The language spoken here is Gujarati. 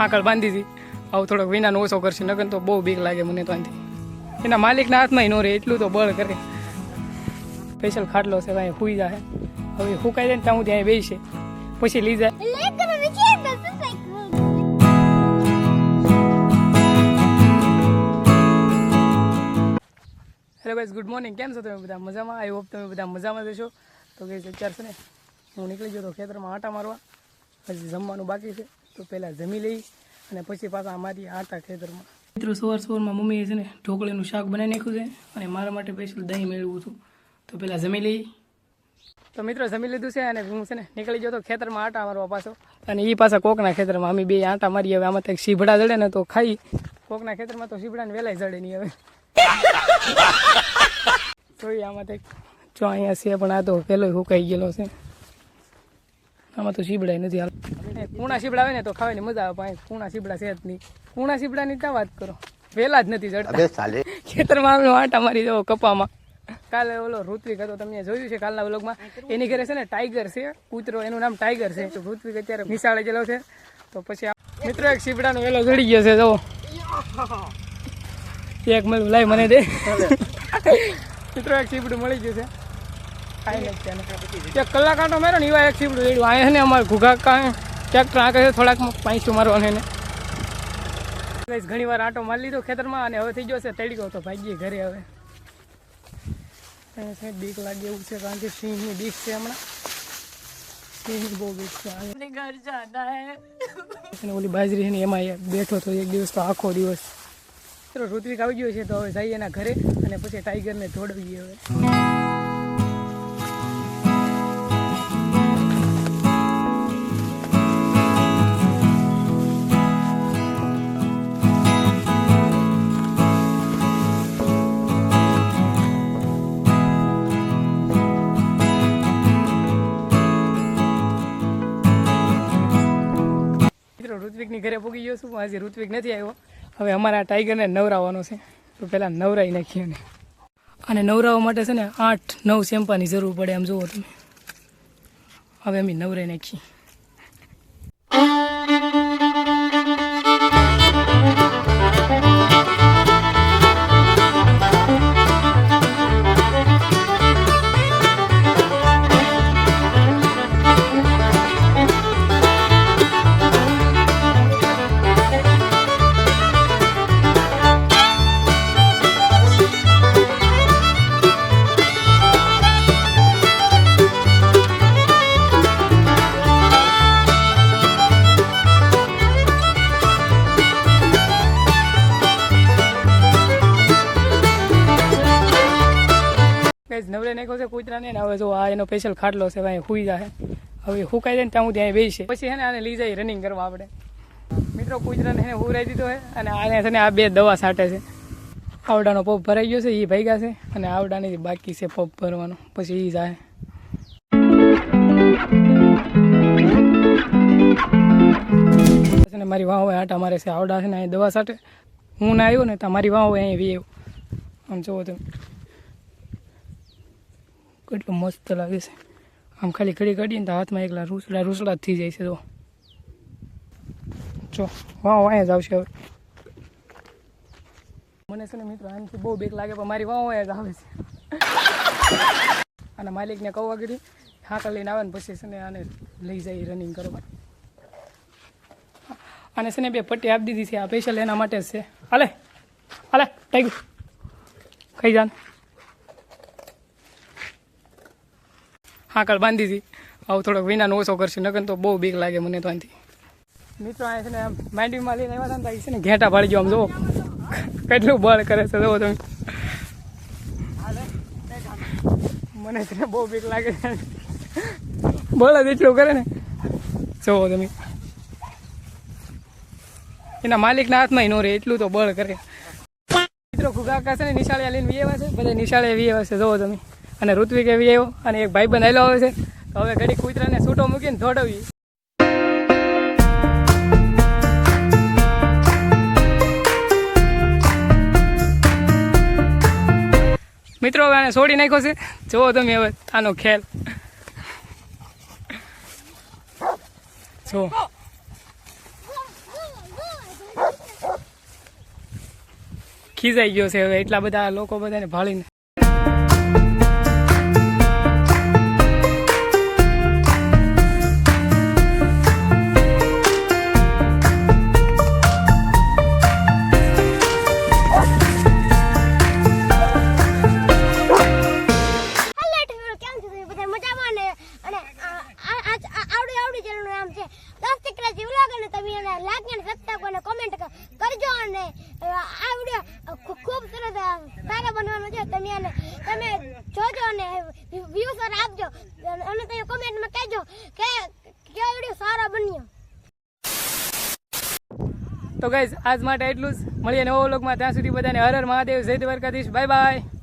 હાકળ બાંધી હતી આવું થોડોક વિનાનો ઓછો કરશે નગર તો બહુ બીક લાગે મને તો આનાથી. એના માલિકના હાથમાં ન રહે એટલું તો બળ કરે. સ્પેશિયલ ખાટલો છે ભાઈ હુઈ જાય હવે હુકાઈ જાય ને ત્યાં હું ત્યાં બેસી પછી લઈ જાય. હેલો ગાઈઝ ગુડ મોર્નિંગ કેમ છો તમે બધા? મજામાં? આઈ હોપ તમે બધા મજામાં જશો તો કે અત્યારે છે ને હું નીકળી ગયો તો ખેતરમાં આટા મારવા. પછી જમવાનું બાકી છે. તો પહેલાં જમી લઈ અને પછી પાછા મારી આટા ખેતરમાં. મિત્રો સવાર સવારમાં મમ્મીએ છે ને ઢોકળીનું શાક બનાવી નાખ્યું છે અને મારા માટે સ્પેશિયલ દહીં મેળવું હતું. તો પહેલાં જમી લઈ. તો મિત્રો જમી લીધું છે અને હું છે ને નીકળી ગયો તો ખેતરમાં આટા મારવા પાછો. અને એ પાછા કોકના ખેતરમાં. અમે બે આટા મારી હવે આમાં કંઈક સીભડા જડે ને તો ખાઈ. કોકના ખેતરમાં તો સીભડાને વહેલાય જડે નહીં હવે. જોઈએ આમાં કંઈક જો અહીંયા છે પણ આ તો પેલો હુકાઈ ગયેલો છે. આમાં તો સીબડા નથી હાલ. કુણા શીપડા હોય ને તો ખાવાની મજા આવે પણ કુણા શીપડા છે જ નહીં. કુણા સીબડાની ક્યાં વાત કરો? વહેલા જ નથી સાલે. ખેતરમાં આમ આટા મારી જવો કપામાં. કાલે ઓલો ઋત્વિક હતો તમને જોયું છે કાલના વ્લોગમાં? એની ઘરે છે ને ટાઈગર છે કૂતરો એનું નામ ટાઈગર છે. તો ઋત્વિક અત્યારે નિશાળે ગયેલો છે. તો પછી મિત્રો એક સીબડાનો વેલો જડી ગયો છે જવો એક મળ્યું લાઈ મને દે. મિત્રો એક શીપડું મળી ગયું છે. ત્યાં કલાક આટો માર્યો ને એવા એક શીપડું રેડ્યું અહીંયા ને અમારે ઘુઘા કાંઈ. ટ્રેક્ટર આંકે છે થોડાક પાંચસો મારવાનું એને. ઘણી વાર આટો મારી લીધો ખેતરમાં અને હવે થઈ ગયો છે તડી ગયો તો ભાગીએ ઘરે હવે. બીક લાગે એવું છે કારણ કે સિંહની બીક છે હમણાં. સિંહની બહુ બીક છે. અને ઓલી બાજરી છે ને એમાં બેઠો તો એક દિવસ તો આખો દિવસ. ઋત્વિક આવી ગયો છે તો હવે જઈએ એના ઘરે અને પછી ટાઈગરને દોડવીએ હવે. ઘરે પૂગી ગયો છું. આજે ઋત્વિક નથી આવ્યો. હવે અમારા ટાઈગરને નવરાવવાનો છે. તો પહેલાં નવરાઈ નાખીએ ને અને નવરાવવા માટે છે ને આઠ નવ શેમ્પાની જરૂર પડે એમ જુઓ તમે. હવે અમે નવરાઈ નાખીએ. નવરે નાખ્યો છે કૂતરાને ને હવે જો આ એનો સ્પેશિયલ ખાટલો છે ભાઈ, હુઈ જાય હવે હુકાઈ જાય ને ત્યાં હું ત્યાં બેસી પછી ને આને લઈ જાય રનિંગ કરવા આપણે. મિત્રો, કૂતરાને એને હુરાઈ દીધો છે અને આને છે ને આ બે દવા છાંટે છે. આવડાનો પપ ભરાઈ ગયો છે એ ભેગા છે અને આવડાની બાકી છે પપ ભરવાનો. પછી એ જાય મારી વાહ હોય આટા મારે છે, આવડા છે ને અહીં દવા છાંટે. હું ના આવ્યો ને તો મારી વાહ અહીં વી આવ્યો. આમ જોવો તમે. કેટલું મસ્ત લાગે છે. આમ ખાલી ઘડી કાઢીએ તો હાથમાં એકલા રૂસડા રૂસડા થઈ જાય છે તો જો વાહ વાંય જ આવશે હવે. મને છે ને મિત્રો આમથી બહુ બીક લાગે, પણ મારી વાહ વાંય જ આવે છે. અને માલિકને કહું આગળ, હાકલ લઈને આવે ને પછી છે ને આને લઈ જાય રનિંગ કરવા. અને છે ને બે પટ્ટી આપી દીધી છે, આ સ્પેશિયલ એના માટે જ છે. હાલે હાલે, ટાઈગર. ખાઈ જાન હાકળ બાંધી હતી. આવું થોડોક વિનાનો ઓછો કરશે નગર તો બહુ બીક લાગે મને તો અહીંથી મિત્રો આ છે ને આમ માંડવીમાં લઈને આવ્યા હતા ને છે ને ઘેટા પાડી ગયો આમ, જુઓ. કેટલું બળ કરે છે, જુઓ તમે. મને છે ને બહુ બીક લાગે છે. બળ જ એટલું કરે ને. જુઓ તમે. એના માલિકના હાથમાં નો રહે, એટલું તો બળ કરે. મિત્રો, ઘુઘા કાશે ને નિશાળે લઈને વી છે. બધા નિશાળે વી છે, જુઓ તમે. અને ઋત્વિક એવી આવ્યો અને એક ભાઈ બંધ આવે છે. તો હવે ઘડી કૂતરાને છૂટો મૂકીને દોડવી. મિત્રો, હવે આને છોડી નાખ્યો છે. જુઓ તમે હવે આનો ખેલ. જુઓ. ખીજાઈ ગયો છે હવે. એટલા બધા લોકો બધાને ભાળીને. કોમેન્ટ કરજો અને આ વીડિયો ખૂબ સારા બનવાનો છે. તમે તમે જોજો અને વ્યૂ સર આપજો. અને તમે કોમેન્ટમાં કહેજો કે કયો વીડિયો સારો બન્યો. તો ગાઈઝ આજ માટે એટલું જ. મળીએ નવો વ્લોગમાં ત્યાં સુધી બધાને હર હર મહાદેવ. જય દ્વારકાધીશ. Bye bye